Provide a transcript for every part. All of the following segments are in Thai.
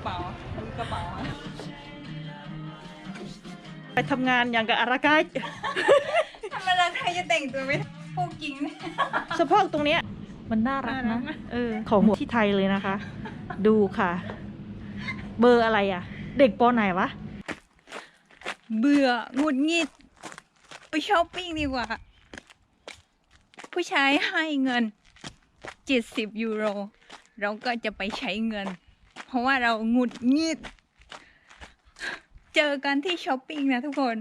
ระเป๋าดูกระเป๋าอะไปทำงานอย่างกับอาราไกายธรรมดาไทยจะแต่งตัวไม่พวกจริงเนี่ยสะโพกตรงเนี้ย มันน่ารักน่ารันะกนะ เออ ของที่ไทยเลยนะคะ ดูค่ะ เบอร์อะไรอะ เด็กปอไหนวะ เบื่อหงุดหงิด ไปช้อปปิ้งดีกว่า ผู้ชายให้เงิน 70 ยูโร เราก็จะไปใช้เงิน เพราะว่าเราหงุดหงิด เจอกันที่ช้อปปิ้งนะทุกคน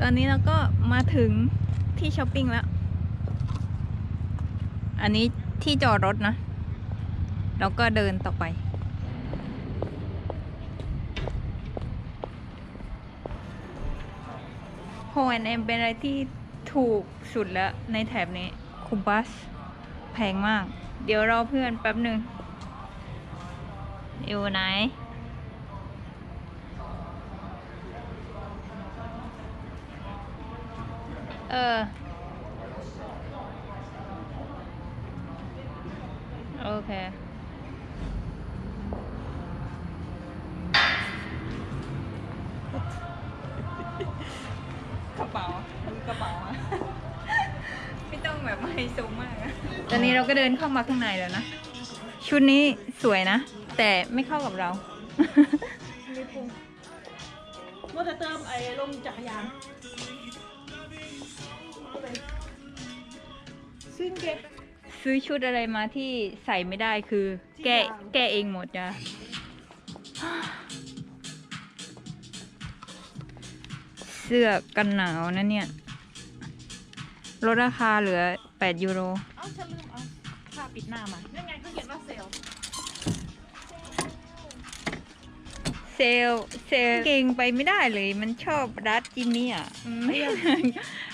ตอนนี้เราก็มาถึงที่ช้อปปิ้งแล้ว อันนี้ที่จอดรถนะเราก็เดินต่อไป โฮแอนเอ็มเป็นอะไรที่ถูกสุดแล้วในแถบนี้คูบัส แพงมาก เดี๋ยวรอเพื่อนแป๊บหนึ่ง อยู่ไหน เออ โอเคกระเป๋าดูกระเป๋าอะไม่ต้องแบบไฮโซมากนะตอนนี้เราก็เดินเข้ามาข้างในแล้วนะ ชุดนี้สวยนะ แต่ไม่เข้ากับเรา มีพุงว่าจะเติมไอ้ลมจักรยานซึ่งเก็บซื้อชุดอะไรมาที่ใส่ไม่ได้คือ แก้ที่วางแก้เองหมดจ้ะเสื้อกันหนาวนะเนี่ย ลดราคาเหลือ 8 ยูโร เอ้าฉันลืมเอาผ้าปิดหน้ามานั่นไงเขาเขียน เซลล์เซลลเซลลเก่งไปไม่ได้เลย มันชอบรัดจิมมี่อะอืม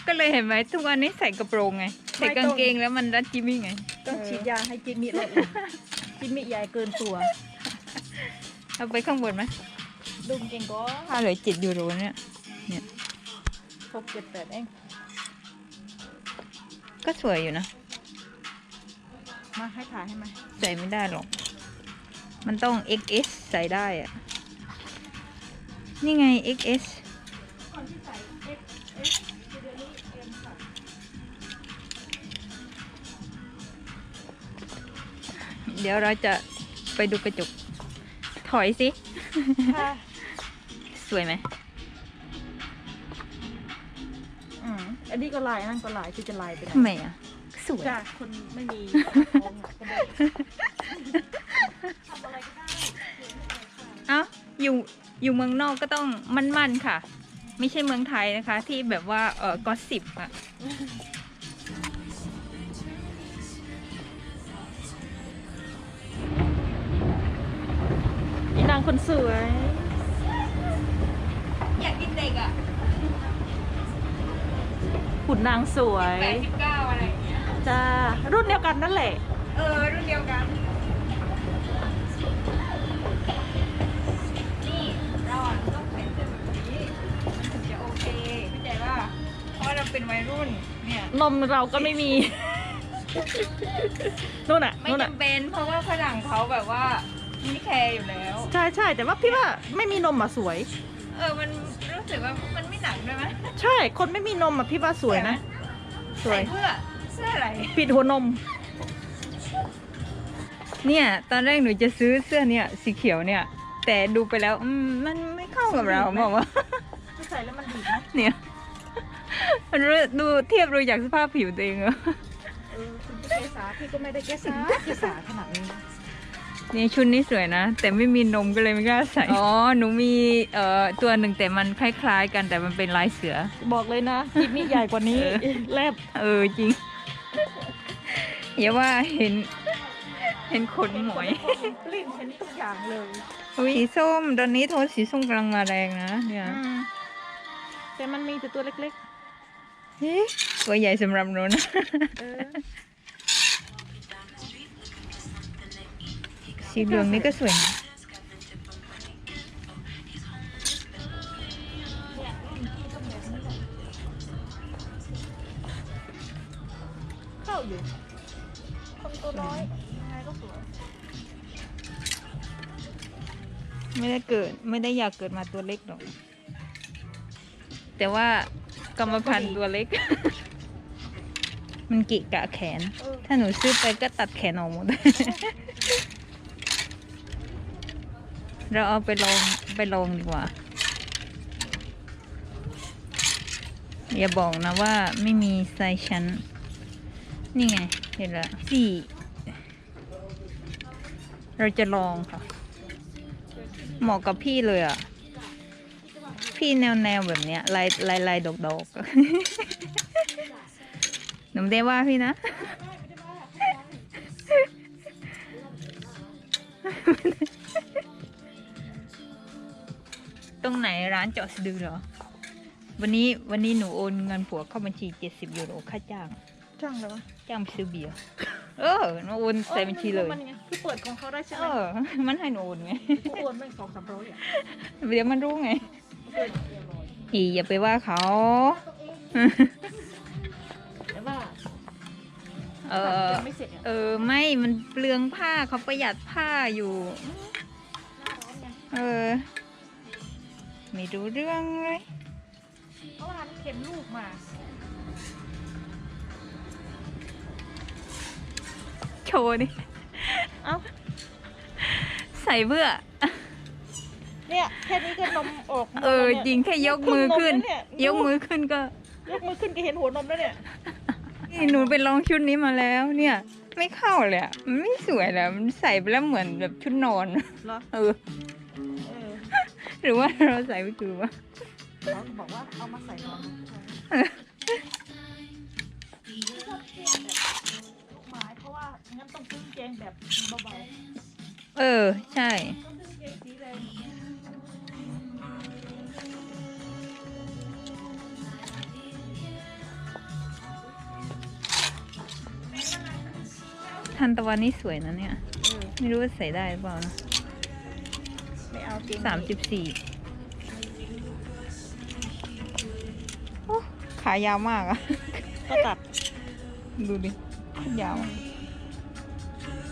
ก็เลยเห็นไหมทุกวันนี้ใส่กระโปรงไง ใส่กางเกงแล้วมันรัดจิมมี่ไง ต้องฉีดยาให้จิมมี่ลดลงจิมมี่ใหญ่เกินตัวเอาไปข้างบนไหมดุมเก่งก็ค่าเหลือเจ็ดยูโรเนี่ย หกเจ็ดแปดเองก็สวยอยู่นะ มาให้ถ่ายให้ไหมใส่ไม่ได้หรอก มันต้อง XS ใส่ได้อะ นี่ไง XS ก่อนที่ใส่ X X คือเดือนนี้เอ็มค่ะเดี๋ยวเราจะไปดูกระจก ถอยสิค่ะสวยไหมอืมอันนี้ก็ลายอันนั่นก็ลายคือจะลายไปไหนทำไมอะ สวยจ้าคนไม่มีท้องอะก็ได้ทำอะไรก็ได้ เอ้า อยู่ อยู่เมืองนอกก็ต้องมั่นๆค่ะ ไม่ใช่เมืองไทยนะคะ ที่แบบว่าเออกอสิบอะอีนางคนสวย อยากกินเด็กอะขุนนางสวย แปดสิบเก้าอะไรอย่างเงี้ยจ้ารุ่นเดียวกันนั่นแหละ เออ รุ่นเดียวกันนี่ เพราะว่าเราเป็นวัยรุ่นเนี่ย นมเราก็ไม่มีนู่นน่ะไม่นู่นน่ะจำเป็นเพราะว่าฝรั่งเขาแบบว่าไม่แคร์อยู่แล้ว ใช่ใช่แต่ว่าพี่ว่าไม่มีนมอะสวย เออมันรู้สึกว่ามันไม่หนักด้วยไหมใช่ คนไม่มีนมอะพี่ว่าสวยนะ สวย ใส่เพื่อเสื้ออะไร ปิดหัวนม เนี่ยตอนแรกหนูจะซื้อเสื้อเนี่ยสีเขียวเนี่ย แต่ดูไปแล้วอืมมันไม่เข้ากับเราดีไหมบอกว่า ใส่แล้วมันดีนะเนี่ย มันรู้ดูเทียบดูจากสภาพผิวตัวเองอะเออคุณจะเกษาพี่ก็ไม่ได้เกษาเกษาขนาดนี้นี่ชุดนี้สวยนะ แต่ไม่มีนมก็เลยไม่กล้าใส่ อ๋อ หนูมีเอ่อตัวหนึ่งแต่มันคล้ายๆ กันแต่มันเป็นลายเสือ บอกเลยนะจิมมี่ใหญ่กว่านี้เออแลบเออจริงอย่าว่าเห็น เห็นขนหมวยปลิ้นเห็นทุกอย่างเลยอุ๊ยสีส้มตอนนี้โทนสีส้มกำลังมาแรงนะเนี่ยอืมแต่มันมีแต่ตัวเล็กเฮ้ย ตัวใหญ่สำหรับหนูนะๆเออสีเหลืองนี่ก็สวยนะเข้าอยู่ คนตัวน้อยยังไงก็สวย ไม่ได้เกิดไม่ได้อยากเกิดมาตัวเล็กหรอก แต่ว่า กรรมพันธุ์ตัวเล็ก มันกิกะแขน ถ้าหนูซื้อไปก็ตัดแขนออกหมด เราเอาไปลองไปลองดีกว่า อย่าบอกนะว่าไม่มีไซส์ชั้น นี่ไง เห็นละสี่ เราจะลองค่ะ เหมาะกับพี่เลยอะ พี่แนวแนวๆแบบเนี้ยลายลายลายดอกดอกๆหนูไม่ได้ว่าพี่นะ ตรงไหนร้านเจาะสะดือเหรอ วันนี้วันนี้หนูโอนเงินผัวเข้าบัญชีเจ็ดสิบยูโรค่าจ้าง จ้างเลยวะจ้างไปซื้อเบียร์ เออหนูโอนใส่บัญชีเลยมันไงคือเปิดของเขาได้ใช่ไหเอมอ มันให้หนูโอนไง กูโอนแม่งสองสามร้อยอะ เดี๋ยวมันรู้ไง อีอย่าไปว่าเขา แต่ว่าเออ ยังไม่เสร็จอะเออ ไม่มันเปลืองผ้าเขาประหยัดผ้าอยู่ เออ ไม่รู้เรื่องเลย เพราะว่ามันเข็มลูกมาโชว์ดิ เอ้า ใส่เบื่อ เนี่ยแค่นี้ก็นมออกหมดเออแล้วนี่จริงแค่ยกมือขึ้นเพิ่งนมแล้วเนี่ยยกมือขึ้นก็ ยกมือขึ้นก็เห็นหัวนมแล้วเนี่ยนี่หนูไปลองชุดนี้มาแล้วเนี่ย ไม่เข้าเลยอะมันไม่สวยแล้วมันใส่ไปแล้วเหมือนแบบชุดนอนเหรอเออเออหรือว่าเราใส่ไม่ถูกวะเขาบอกว่าเอามาใส่นอนหมายเพราะว่างั้นต้องซื้อเกงแบบเบาเออใช่ ทันตะวันนี่สวยนะเนี่ยเออไม่รู้ว่าใส่ได้หรือเปล่านะไม่เอาเกงสามสิบสี่โอ้ขายาวมากอะก็ตัด ดูดิ ยาวอะ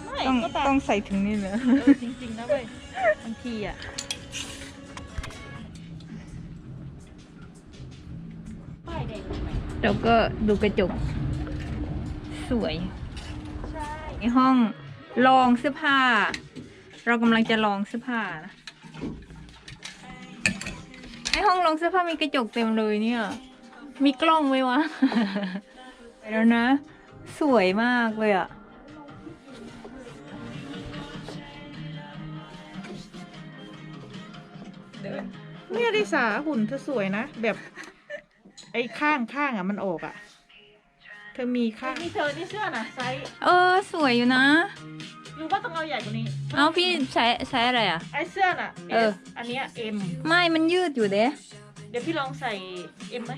ไม่ต้องก็ตัดต้องใส่ถึงนี่เลยเออจริงๆนะเว้ยบางทีอะป้ายแดงไหมแล้วก็ดูกระจก สวย ในห้องลองเสื้อผ้า เรากำลังจะลองเสื้อผ้านะในห้องลองเสื้อผ้ามีกระจกเต็มเลยเนี่ย มีกล้องไหมวะไปแล้วนะ สวยมากเลยอะเดิน เนี่ยดิสาหุ่นเธอสวยนะ แบบ ไอ้ข้างข้างอะมันออกอะ เธอมีข้างนี่เธอนี่เสื้อนะไซส์เออ สวยอยู่นะหรือว่าต้องเอาใหญ่กว่านี้เอาพี่ใช้ใช้อะไรอะ ไอ้เสื้อน่ะ เออ S อันเนี้ย M ไม่มันยืดอยู่เด้เดี๋ยวพี่ลองใส่ M ไหม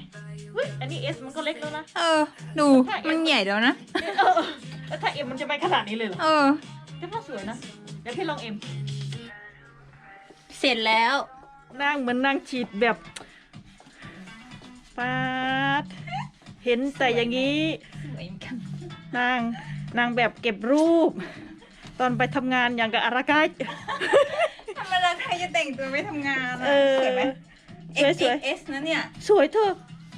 เฮ้ยอันนี้ S มันก็เล็กแล้วนะ เออ ดูมันใหญ่แล้วนะ เออแล้วถ้า M มันจะไปขนาดนี้เลยเหรอ เออแต่ว่าสวยนะ เดี๋ยวพี่ลอง M เสร็จแล้วนั่งเหมือนนั่งฉีดแบบปาด เห็นแต่อย่างนี้สวยเหมือนกันนางนางแบบเก็บรูป ตอนไปทำงานอย่างกับอาราไกายธรรมดาไทยจะแต่งตัวไปทำงานเออสวยไหม สวยสวย XXS นะเนี่ย สวยเธอ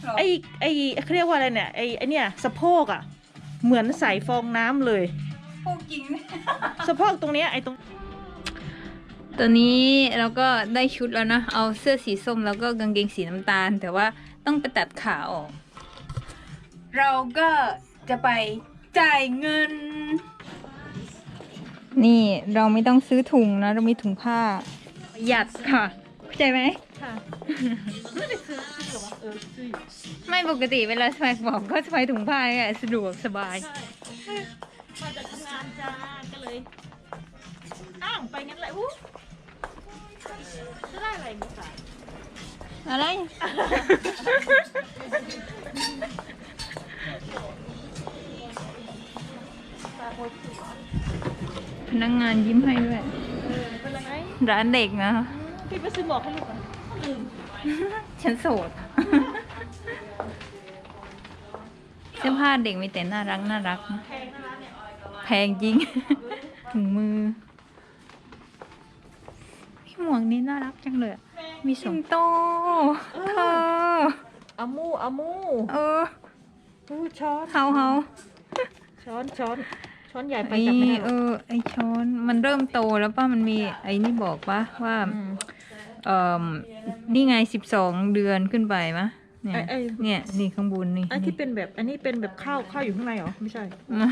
หรอ ไอไอเขาเรียกว่าอะไรเนี่ยไอไอเนี่ยสะโพกอะ เหมือนใส่ฟองน้ำเลย พวกจริงสะโพกตรงเนี้ยไอตรง ตอนนี้เราก็ได้ชุดแล้วนะ เอาเสื้อสีส้มแล้วก็กางเกงสีน้ำตาล แต่ว่าต้องไปตัดขาออก เราก็จะไปจ่ายเงิน นี่เราไม่ต้องซื้อถุงนะ เรามีถุงผ้าประหยัดค่ะเข้าใจไหมค่ะไม่ได้ซื้อซื้อหรอวะเออซื้อไม่ปกติเวลาสมัยบอกก็สะพายถุงผ้าเนี่ยสะดวกสบายใช่มาจากทำงานจ้าก็เลยอ้าวไปงั้นแหละอู้จะได้อะไรมั้งคะอะไร พนักงานยิ้มให้ด้วยเออเป็นไรไหมร้านเด็กนะ พี่ไปซื้อหมวกให้ลูกก่อนลืมฉันโสด เสื้อผ้าเด็กมีแต่น่ารักน่ารักนะแพงนะร้านเนี่ยแพงจริง ถุงมือหมวกนี้น่ารักจังเลยอะมีสิงโตเธออามูอามู เออ อู้ช้อนเฮาเฮาช้อนช้อนช้อนใหญ่ไปไอ้จับไม่ได้หรเออกอไอช้อนมันเริ่มโตแล้วป่ะมันมีไอ้นี่บอกป่ะว่า ม เอ่อนี่ไงสิบสองเดือนขึ้นไปมะเนี่ยไอ้ไอ้ เนี่ยนี่ข้างบนนี่ไอ้ที่เป็นแบบอันนี้เป็นแบบข้าวข้าวอยู่ข้างในเหรอไม่ใช่ ไม่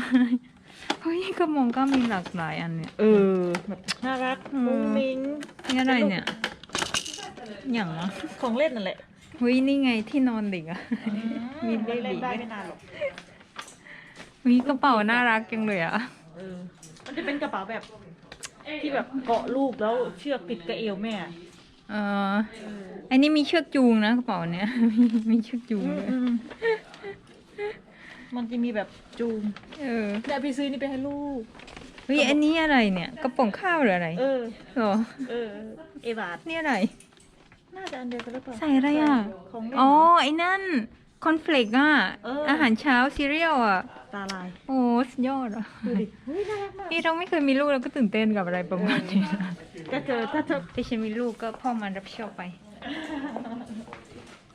เฮ้ยกระมงก็มีหลากหลายอันเนี่ย เออแบบน่ารักอืม มุ้งมิ้งนี่อะไรเนี่ยอย่างวะของเล่นนั่นแหละ เฮ้ยนี่ไงที่นอนเด็กอะ มีเล่นเบบีได้ไม่นานหรอกมีกระเป๋าน่ารักจังเลยอะเออมันจะเป็นกระเป๋าแบบ ที่แบบเกาะลูกแล้วเชือกติดกระเอวแม่เอออันนี้มีเชือกจูงนะกระเป๋าเนี้ย มีมีเชือกจูงอืมด้วยอืมมันจะมีแบบจูงเออเดี๋ยวพี่ซื้อนี่ไปให้ลูก เฮ้ยอันนี้อะไรเนี่ย กระป๋องข้าวหรืออะไรเออหรอเออ เอบาทนี่อะไร น่าจะอันเดียวกันหรือเปล่าใส่อะไรอะ ของเล่น อ๋อ ไอ้นั่น คอนเฟลกอะ เอออ อาหารเช้าซีเรียลอะ ตาลายโอ้สุดยอดอะดูดิเฮ้ยน่ารักมากนี่เราไม่เคยมีลูกเราก็ตื่นเต้นกับอะไรประมาณนี้นะก็เจอถ้าเธอถ้าฉันมีลูกก็พ่อมันรับผิดชอบไป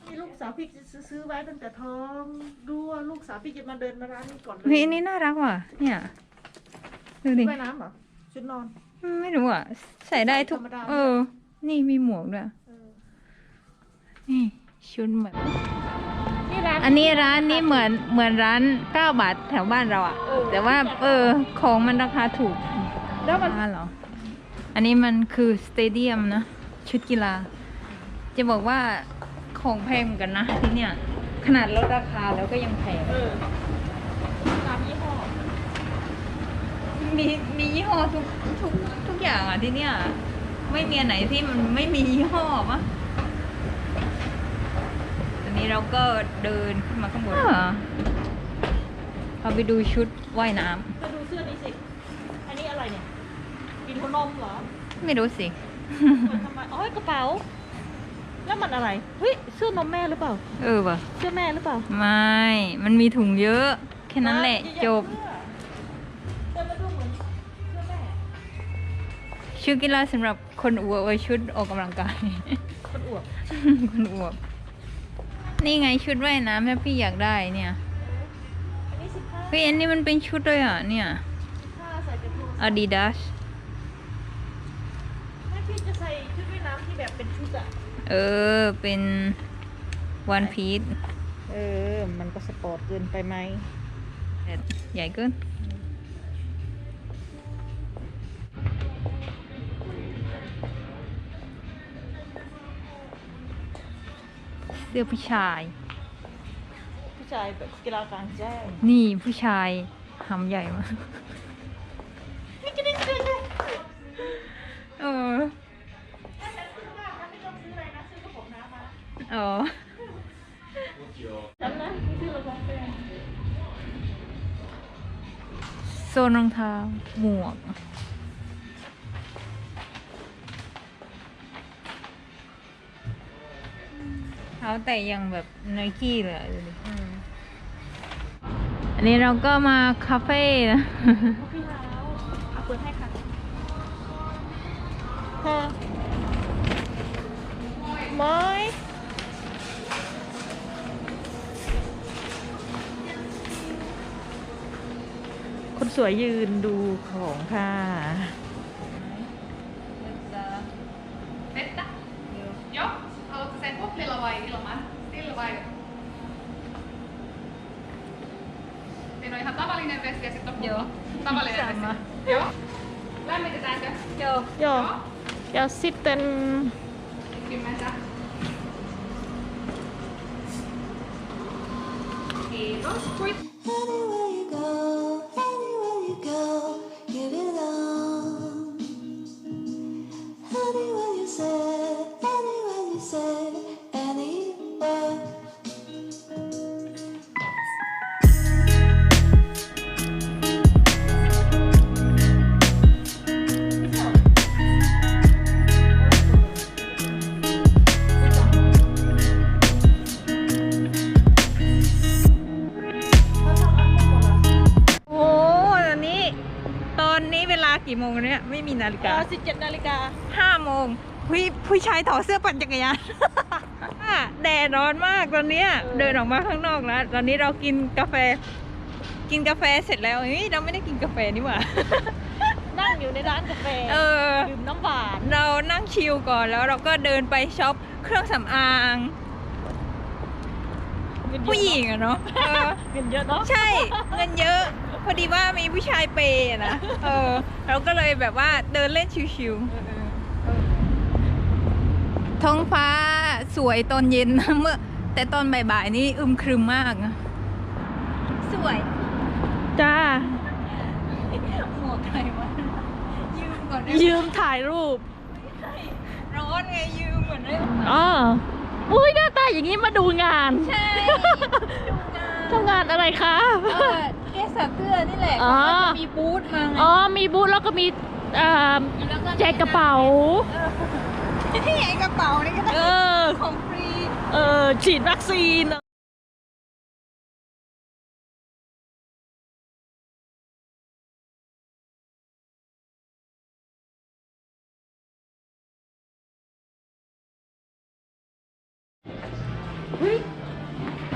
ที่ลูกสาวพี่จะซื้อไว้ตั้งแต่ท้องดูว่าลูกสาวพี่จะมาเดินมาร้านนี้ก่อนเลยเฮ้ยอันนี้น่ารักว่ะ เนี่ย ดูดิ ว่ายน้ำเหรอชุดนอน ไม่รู้อะ ใส่ได้ทุกธรรมดา เออ นี่มีหมวกด้วยเออ นี่ชุดแบบนี่ร้านอันนี้ร้านนี้เหมือนเหมือนร้านเก้าบาทแถวบ้านเราอะเออแต่ว่าเออของมันราคาถูกแล้วมันอ่าเหรอ อันนี้มันคือสเตเดียมนะ ชุดกีฬา จะบอกว่าของแพงเหมือนกันนะที่เนี่ย ขนาดลดราคาแล้วก็ยังแพงเออตามยี่ห้อมีมียี่ห้อทุกทุกทุกอย่างอะที่เนี่ย ไม่มีอันไหนที่มันไม่มียี่ห้อปะตอ นนี้เราก็เดินขึ้นมาข้างบนเราไปดูชุดว่ายน้จะดูเสื้อนี้สิ อันนี้อะไรเนี่ย กินขนมเหรอำไม่รู้สิ มันทำไมอ๋อกระเป๋า แล้วมันอะไรเฮ้ยเสื้อนมแม่หรือเปล่า เออว่ะเสื้อแม่หรือเปล่าไม่ มันมีถุงเยอะ แค่นั้นแหละจบแต่มาดูเหมือนเสื้อแม่ชุดกีฬาสำหรับคนอวบไว้ชุดออกกำลังกาย คนอวบคนอวบ นี่ไงชุดว่ายน้ำที่พี่อยากได้เนี่ยอันนี้สิบห้าเฮ้ยอันนี้มันเป็นชุดเลยอะเนี่ยถ้าใส่กระโปรง Adidas แม่พี่จะใส่ชุดว่ายน้ำที่แบบเป็นชุดอะเออเป็นวันพีซเออ มันก็สปอร์ตเกินไปไหมใหญ่เกิน เสื้อผู้ชาย ผู้ชายแบบกีฬากลางแจ้งนี่ผู้ชายหำใหญ่มากนี่จะได้เสื้อได้เออถ้าฉันซื้อมากนะไม่ต้องซื้ออะไรนะซื้อกระป๋องน้ำมาอ๋อจำนะซื้อระวังแป้งโซนรองเท้าหมวก เท้าแต่ยังแบบไนกี้เลยอะดูดิอืมอันนี้เราก็มาคาเฟ่นะ พี่เท้าเอาเปิดให้ค่ะเธอมอยคนสวยยืนดูของค่ะ Joo. tavallinen Sama. Joo. Lämmitetäänkö? Joo. Joo. Ja sitten 10. Kiitos. Kuit. นี้ตอนนี้เวลากี่โมงเนี่ยไม่มีนาฬิกา17นาฬิกาห้าโมงหผู้ผู้ชายถอดเสื้อปั่นจักรยานอะแดดร้อนมากตอนเนี้ยเดินออกมาข้างนอกแล้ว ตอนนี้เรากินกาแฟ กินกาแฟเสร็จแล้วเฮ้ยเราไม่ได้กินกาแฟนี่หว่านั่งอยู่ในร้านกาแฟเออดื่มน้ำหวาน เรานั่งชิลก่อนแล้วเราก็เดินไปช็อปเครื่องสำอางเงินเยอะผู้หญิงอะเนาะเออเงินเยอะเนาะใช่เงินเยอะ พอดีว่ามีผู้ชายเปย์อะนะเออเราก็เลยแบบว่าเดินเล่นชิวๆท้องฟ้าสวยตอนเย็นนะเมื่อ แต่ตอนบ่ายๆนี่อึมครึมมากนะสวยจ้าหมวกใครวะยืมก่อนได้ไหมยืมถ่ายรูปร้อนไงยืมเหมือนได้อ๋ออุ้ยหน้าตาอย่างนี้มาดูงาน ใช่ทำงานอะไรคะ เออ แกสักเสื้อนี่แหละอ๋อ เขาก็จะมีบูธมาไงอ๋อ มีบูธแล้วก็มีเอ่อแล้วแจกกระเป๋านี่ไอ้กระเป๋านี่ก็เออ ของฟรี เออ ฉีดวัคซีนเฮ้ย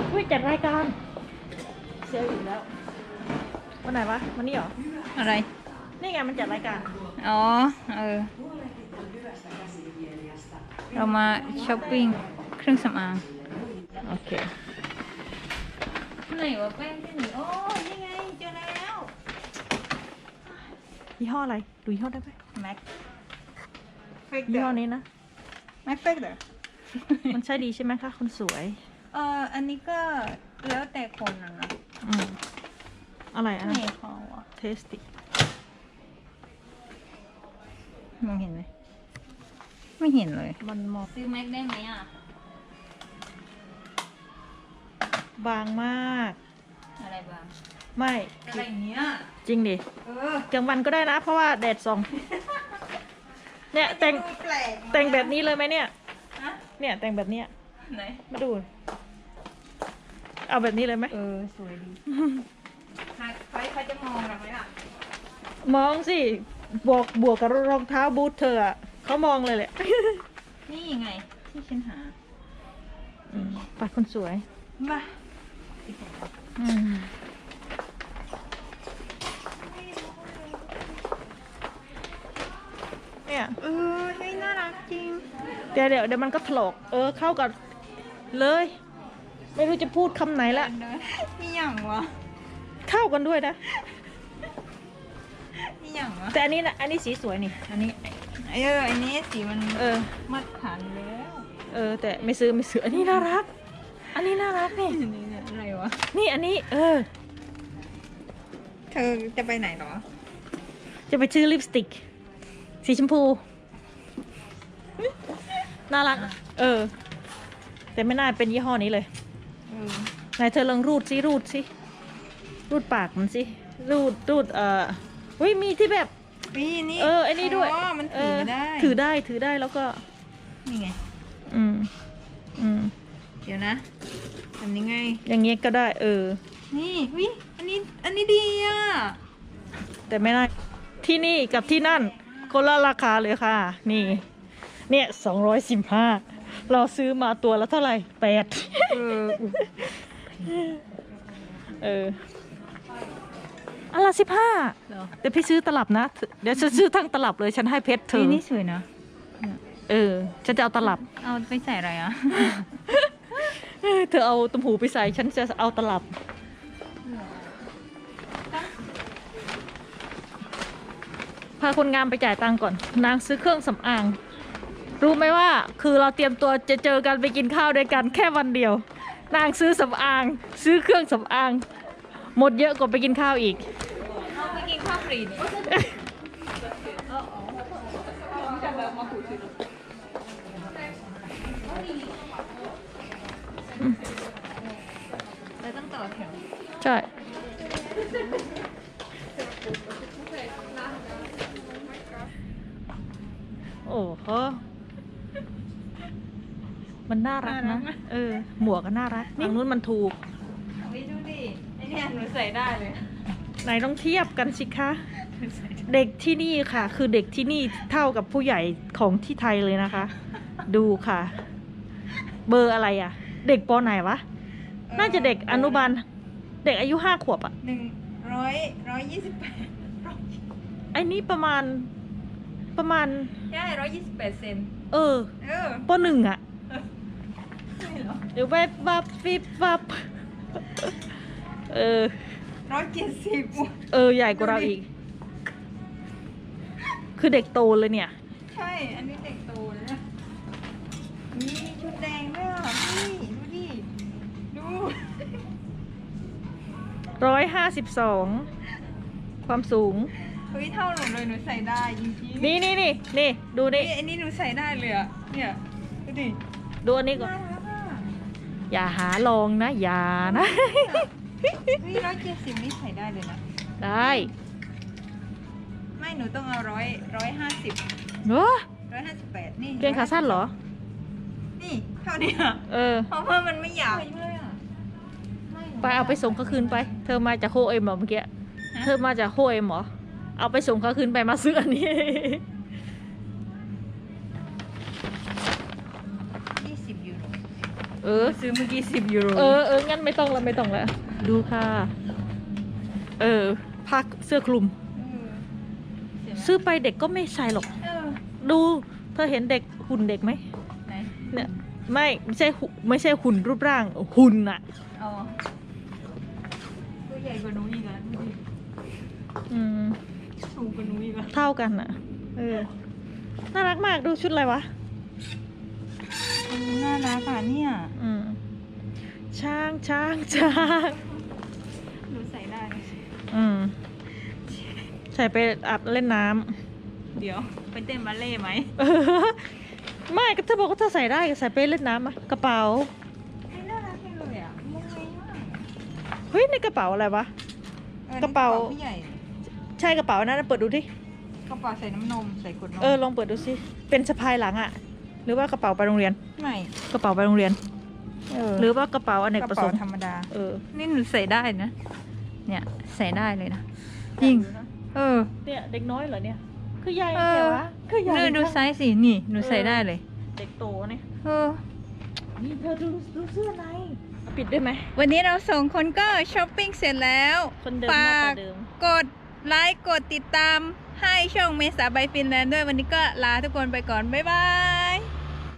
เฮ้ยจัดรายการเซลล์อีกแล้ว วันไหนวะวันนี้เหรอ อะไร นี่ไงมันจัดรายการ อ๋อ เออ เรามาช้อปปิ้งเครื่องสำอาง โอเคไหนวะแป้งที่หนีโอ้นี่ไงเจอแล้วยี่ห้ออะไรดูยี่ห้อได้ไหมแม็กเฟกยี่ห้อนี้นะแม็กเฟกเดอร์มันใช่ดีใช่ไหมคะคนสวย เอออันนี้ก็แล้วแต่คนนะนะ อืมอะไรอะไม่พอวะเทสติมองเห็นไหมไม่เห็นเลย มันมอบซื้อแม็กได้ไหมอะ บางมาก อะไรบ้าง ไม่ อะไรเนี้ย จริงดิ เออกลางวันก็ได้นะ เพราะว่าแดดส่อง เนี่ยแต่งดูแปลกแต่งแบบนี้เลยไหมเนี่ย ฮะ เนี่ยแต่งแบบเนี้ย ไหน มาดู เอาแบบนี้เลยไหม เออ สวยดี ใครใครใครจะมองเราไหมล่ะมองสิบวกบวกกับรองเท้าบูทเธออะเขามองเลยแหละ นี่ไง ที่ฉันหาอืมไปคนสวย มาอืมเนี่ย เออเฮ้ยน่ารักจริง เดี๋ยวเดี๋ยวเดี๋ยวมันก็ถลอก เออเข้ากับเลย ไม่รู้จะพูดคำไหนละ นี่หยังวะ เข้ากันด้วยนะ นี่หยังวะแต่อันนี้นะอันนี้สีสวยนี่ อันนี้ เอออันนี้สีมันเออ มัดขันแล้วเออ แต่ไม่ซื้อไม่ซื้ออันนี้น่ารัก อันนี้น่ารักนี่นี่เนี่ยอะไรวะ นี่อันนี้ เออ เธอจะไปไหนเหรอ จะไปซื้อลิปสติก สีชมพู น่ารัก เออ แต่ไม่น่าเป็นยี่ห้อนี้เลยเออ ไหนเธอลองรูดสิรูดสิ รูดปากมันสิ รูดรูดเอ่ออุ้ยมีที่แบบ นี่นี่เออไอ้นี่ด้วยอ๋อมันถือได้เถือได้ถือได้แล้วก็ นี่ไง อืม อืม เดี๋ยวนะทำยังไง อย่างเงี้ยก็ได้ เออ นี่วิอันนี้ อันนี้ดีอะ แต่ไม่ได้ ที่นี่กับที่นั่น คนละราคาเลยค่ะ นี่ เนี่ยสองร้อยสิบห้า เราซื้อมาตัวละเท่าไหร่แปด เออ อุ๊ยเอออันละสิบห้าเหรอแต่พี่ซื้อตลับนะ เดี๋ยวฉันซื้อทั้งตลับเลยฉันให้เพชรเธเฮ้ยอนี่สวยนะเออฉันจะเอาตลับเอาไปใส่อะไรอะเธอเอาตุ้มหูไปใส่ฉันจะเอาตลับ พาคนงามไปจ่ายตังค์ก่อน นางซื้อเครื่องสำอาง รู้ไหมว่าคือเราเตรียมตัวจะเจอกันไปกินข้าวด้วยกันแค่วันเดียว นางซื้อสำอาง ซื้อเครื่องสำอาง หมดเยอะกว่าไปกินข้าวอีก เอาไปกินข้าวฟรีนี่เราต้องต่อแถวใช่ โอ้โหมันน่ารักนะ เออ หมวกก็น่ารักฝั่งนู้นมันถูกวิดูดิไอ เนี่ยหนูใส่ได้เลย ไหนต้องเทียบกันสิคะหนูใส่ได้เด็กที่นี่ค่ะ คือเด็กที่นี่เท่ากับผู้ใหญ่ของที่ไทยเลยนะคะ ดูค่ะ เบอร์อะไรอะ เด็กปอไหนวะ น่าจะเด็กอนุบาล เด็กอายุห้าขวบอะหนึ่งร้อยร้อยยี่สิบแปดไอ้นี่ประมาณประมาณใช่ร้อยยี่สิบแปดเซนเออเออปหนึ่งอะใช่เหรอเดี๋ยวแวบวับฟิบวับ เออ ร้อยเจ็ดสิบเออ ใหญ่กว่าเราอีก คือเด็กโตเลยเนี่ย ใช่ อันนี้เด็กโตแล้วนะ มีชุดแดงด้วยอะนี่ดูดิ ดูร้อยห้าสิบสองความสูง เฮ้ยเท่าหนูเลยหนูใส่ได้จริงๆนี่นี่นี่นี่ดูนี่นี่อันนี้หนูใส่ได้เลยอะเนี่ยดูดิดูอันนี้ก่อน น่ารักอะอย่าหาลองนะ อย่านะเฮ้ ยร้อยเจ็ดสิบนี่ใส่ได้เลยนะ ได้ไม่หนูต้องเอาร้อยร้อยห้าสิบเนาะร้อยห้าสิบแปดนี่เกงขาสั้นเหรอ นี่เท่านี้อะเออ เพราะว่ามันไม่อยากเลยอะไปเอาไปส่งเขาคืนไป เธอมาจากโฮเอ็มเหรอเมื่อกี้ เธอมาจากโฮเอ็มเหรอ เอาไปส่งเขาคืนไปมาซื้ออันนี้ เออ ซื้อเมื่อกี้สิบยูโรเออเอองั้นไม่ต้องแล้วไม่ต้องแล้วดูค่ะ เออพักเสื้อคลุม ซื้อไปเด็กก็ไม่ใส่หรอก เออดู เธอเห็นเด็กหุ่นเด็กไหมไหนเนี่ยไม่ไม่ใช่หุ่นไม่ใช่หุ่นรูปร่างหุ่นอะอ๋อตัวใหญ่กว่าหนูอีกอะดูดิอืมสูงกว่าหนูอีกอะเท่ากันอะเออน่ารักมากดูชุดอะไรวะมั นน่ารักอะเนี่ยอืมช้างช้างช้างหนูใส่ได้นะอืมใส่ไปอาบเล่นน้เดี๋ยว ไปเต้นบัลเล่ต์ไหมำเออไม่ก็เธอบอกว่าเธอใส่ได้ก็ใส่ไปเล่นน้ำอะกระเป๋าเฮ้ยน่ารักจังเลยอะมุ้งมิ้งมากเฮ้ย ในกระเป๋าอะไรวะ ออกระเป๋า ผู้ใหญ่ ใช่กระเป๋านั้นนะเปิดดูดิ กระเป๋าใส่น้ำนม ใส่ขวดนมเออลองเปิดดูสิเป็นสะพายหลังอะ หรือว่ากระเป๋าไปโรงเรียน ไม่กระเป๋าไปโรงเรียนเออหรือว่ากระเป๋าอเนกกระประสเป๋างค์ธรรมดาเออ นี่หนูใส่ได้นะ เนี่ยใส่ได้เลยนะ จริง เออ เนี่ยเด็กน้อยเหรอเนี่ย คือใหญ่เอแค่อวะคือใหญ่นี่ดูไซส์สินี่หนูใส่ได้เลย เด็กโตเนี่ยเออ นี่เธอดูดูเสื้อในปิดได้ไหมวันนี้เราสองคนก็ช้อปปิ้งเสร็จแล้ว คนเดิมหน้าฝาตากเดิม กดไลค์กดติดตามให้ช่องเมษาใบฟินแลนด์ด้วยวันนี้ก็ลาทุกคนไปก่อน บ๊ายบาย